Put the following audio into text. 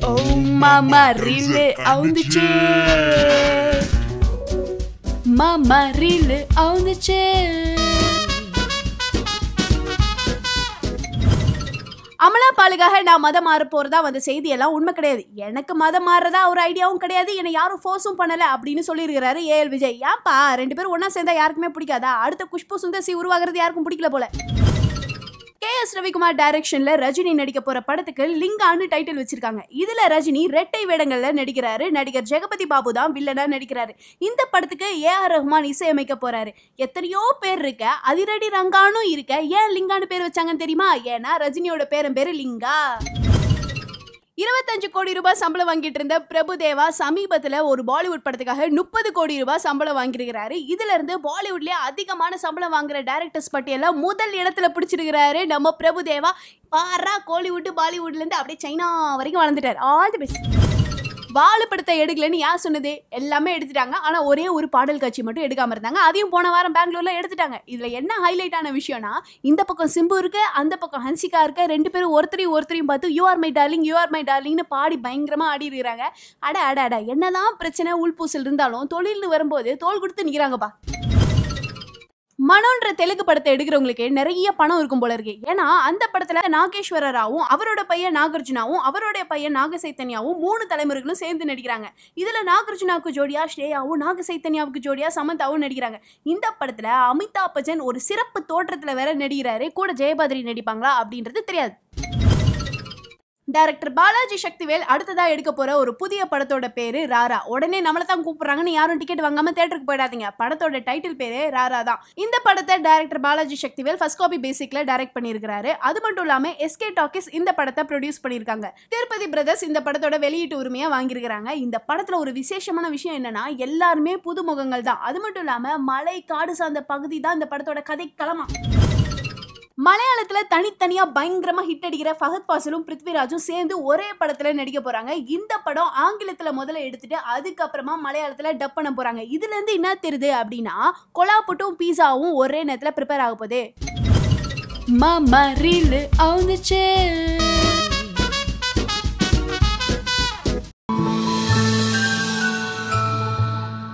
ஓ மாமா ரீலு அவுந்துச்சு மாமா ரீலு அவுந்துச்சு அமலா பாலுக்காக நான் மதம் மாற போறதா வந்த செய்தியெல்லாம் உண்மை கிடையாது. எனக்கு மதம் மாறுறதா ஒரு ஐடியாவும் கிடையாது. என்னை யாரும் ஃபோர்ஸும் பண்ணலை அப்படின்னு சொல்லியிருக்கிறாரு ஏஎல் விஜய். ஏன்பா ரெண்டு பேரும் ஒன்றா சேர்ந்தா யாருக்குமே பிடிக்காதா? அடுத்த குஷ்பு சுந்தர் உருவாகிறது யாருக்கும் பிடிக்கல போல. கே எஸ் ரவிக்குமார் டைரக்ஷன்ல ரஜினி நடிக்க போற படத்துக்கு லிங்கான்னு டைட்டில் வச்சிருக்காங்க. இதுல ரஜினி ரெட்டை வேடங்கள்ல நடிக்கிறாரு. நடிகர் ஜெகபதி பாபு தான் வில்லனா நடிக்கிறாரு. இந்த படத்துக்கு ஏ ஆர் ரஹ்மான் இசையமைக்க போறாரு. எத்தனையோ பேர் இருக்க அதிரடி ரங்கானும் இருக்க ஏன் லிங்கான்னு பேர் வச்சாங்கன்னு தெரியுமா? ஏன்னா ரஜினியோட பேரன் பேரு லிங்கா. இருபத்தஞ்சு கோடி ரூபாய் சம்பளம் வாங்கிட்டு இருந்த பிரபுதேவா சமீபத்தில் ஒரு பாலிவுட் படத்துக்காக முப்பது கோடி ரூபாய் சம்பளம் வாங்கியிருக்கிறாரு. இதுல இருந்து பாலிவுட்லயே அதிகமான சம்பளம் வாங்குற டேரக்டர்ஸ் பட்டியல முதல் இடத்துல பிடிச்சிருக்கிறாரு நம்ம பிரபுதேவா பாரா கோலிவுட் பாலிவுட்ல இருந்து அப்படியே சைனா வரைக்கும் வளர்ந்துட்டார். ஆல் தி பெஸ்ட் வாழு படத்தை எடுக்கலன்னு யார் சொன்னது? எல்லாமே எடுத்துட்டாங்க. ஆனா ஒரே ஒரு பாடல் காட்சி மட்டும் எடுக்காம இருந்தாங்க. அதையும் போன வாரம் பெங்களூர்ல எடுத்துட்டாங்க. இதுல என்ன ஹைலைட் ஆன விஷயம்னா இந்த பக்கம் சிம்பு இருக்கு அந்த பக்கம் ஹன்சிகா இருக்கு. ரெண்டு பேரும் ஒருத்தரையும் ஒருத்தரையும் பார்த்து you are my darling you are my டார்லிங்னு பாடி பயங்கரமா ஆடி இருக்கிறாங்க. அட அட அட என்னதான் பிரச்சனை உள்பூசல் இருந்தாலும் தொழில்னு வரும்போது தோல் கொடுத்து நிக்கிறாங்கப்பா. மனோன்ற தெலுங்கு படத்தை எடுக்கிறவங்களுக்கு நிறைய பணம் இருக்கும் போல இருக்கு. ஏன்னா அந்த படத்துல நாகேஸ்வர ராவும் அவரோட பையன் நாகார்ஜுனாவும் அவருடைய பையன் நாக சைத்தன்யாவும் மூணு தலைமுறைகளும் சேர்ந்து நடிக்கிறாங்க. இதுல நாகார்ஜுனாவுக்கு ஜோடியா ஸ்ரேயாவும் நாக சைத்தன்யாவுக்கு ஜோடியா சமந்தாவும் நடிக்கிறாங்க. இந்த படத்துல அமிதாப் பச்சன் ஒரு சிறப்பு தோற்றத்துல வேற நடிக்கிறாரு. கூட ஜெயபாதிரி நடிப்பாங்களா அப்படின்றது தெரியாது. டைரக்டர் பாலாஜி சக்திவேல் அடுத்ததா எடுக்க போற ஒரு புதிய படத்தோட பேரு ராரா. உடனே நம்மள தான் கூப்பிடுறாங்கன்னு யாரும் டிக்கெட் வாங்காம தேட்டருக்கு போயிடாதீங்க. படத்தோட டைட்டில் பேரு ராரா தான். இந்த படத்தை director Balaji Sakthivel first copy பேசிக்ல direct பண்ணியிருக்காரு அது மட்டும் இல்லாம எஸ்கே டாக்கிஸ் இந்த படத்தை ப்ரொடியூஸ் பண்ணியிருக்காங்க. திருப்பதி பிரதர்ஸ் இந்த படத்தோட வெளியீட்டு உரிமையா வாங்கியிருக்கிறாங்க. இந்த படத்துல ஒரு விசேஷமான விஷயம் என்னன்னா எல்லாருமே புதுமுகங்கள் தான். அது மட்டும் இல்லாம மலை காடு சார்ந்த பகுதி தான் இந்த படத்தோட கதை களமா மலையாளத்தில் தனித்தனியாக பயங்கரமாக ஹிட் அடிக்கிற ஃபஹத் ஃபாசிலும் பிருத்விராஜும் சேர்ந்து ஒரே படத்தில் நடிக்க போகிறாங்க இந்த படம் ஆங்கிலத்தில் முதல்ல எடுத்துட்டு அதுக்கப்புறமா மலையாளத்தில் டப் பண்ண போகிறாங்க இதுலேருந்து என்ன தெரியுது அப்படின்னா கொலாப்புட்டும் பீஸாவும் ஒரே நேரத்தில் ப்ரிப்பேர் ஆக போகுது. மாமா ரீல் அவுந்துச்சு.